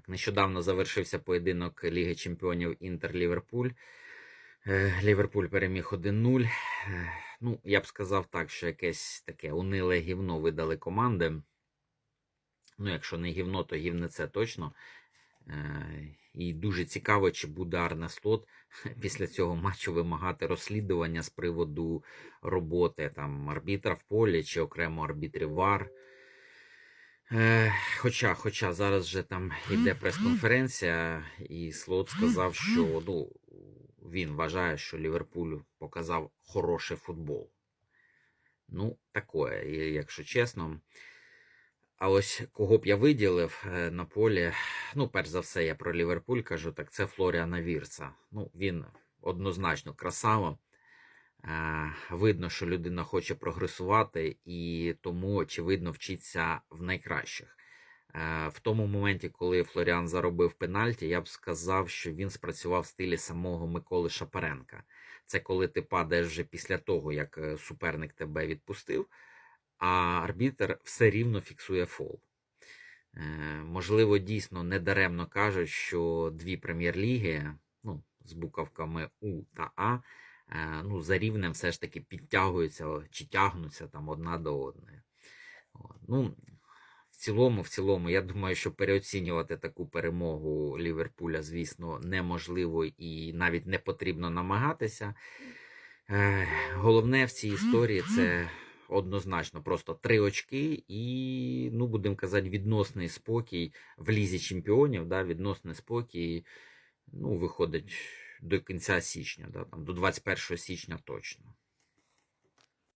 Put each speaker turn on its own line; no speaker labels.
Так, нещодавно завершився поєдинок Ліги Чемпіонів Інтер-Ліверпуль. Е, Ліверпуль переміг 1-0. Е, Ну, я б сказав так, що якесь таке униле гівно видали команди. Ну, якщо не гівно, то гівне це точно. Е, І дуже цікаво, чи буде Арне Слот після цього матчу вимагати розслідування з приводу роботи там арбітра в полі чи окремо арбітрів ВАР. Е, хоча, хоча зараз же там йде прес-конференція, і Слот сказав, що ну, він вважає, що Ліверпуль показав хороший футбол. Ну, таке, якщо чесно. А ось кого б я виділив е, на полі, ну, перш за все, я про Ліверпуль кажу, так це Флоріана Вірца. Ну, він однозначно красава. Е, Видно, що людина хоче прогресувати, і тому, очевидно, вчиться в найкращих. Е, В тому моменті, коли Флоріан заробив пенальті, я б сказав, що він спрацював в стилі самого Миколи Шапаренка. Це коли ти падаєш вже після того, як е, суперник тебе відпустив, а арбітер все рівно фіксує фол. Можливо, дійсно недаремно кажуть, що дві прем'єр-ліги, ну, з буковками У та А, ну, за рівнем все ж таки підтягуються чи тягнуться там одна до одної. Ну, в цілому, в цілому, я думаю, що переоцінювати таку перемогу Ліверпуля, звісно, неможливо і навіть не потрібно намагатися. Е, Головне в цій історії це однозначно просто три очки і, ну, будемо казати, відносний спокій в лізі чемпіонів, да, відносний спокій, ну, виходить до кінця січня, да, там, до 21 січня точно.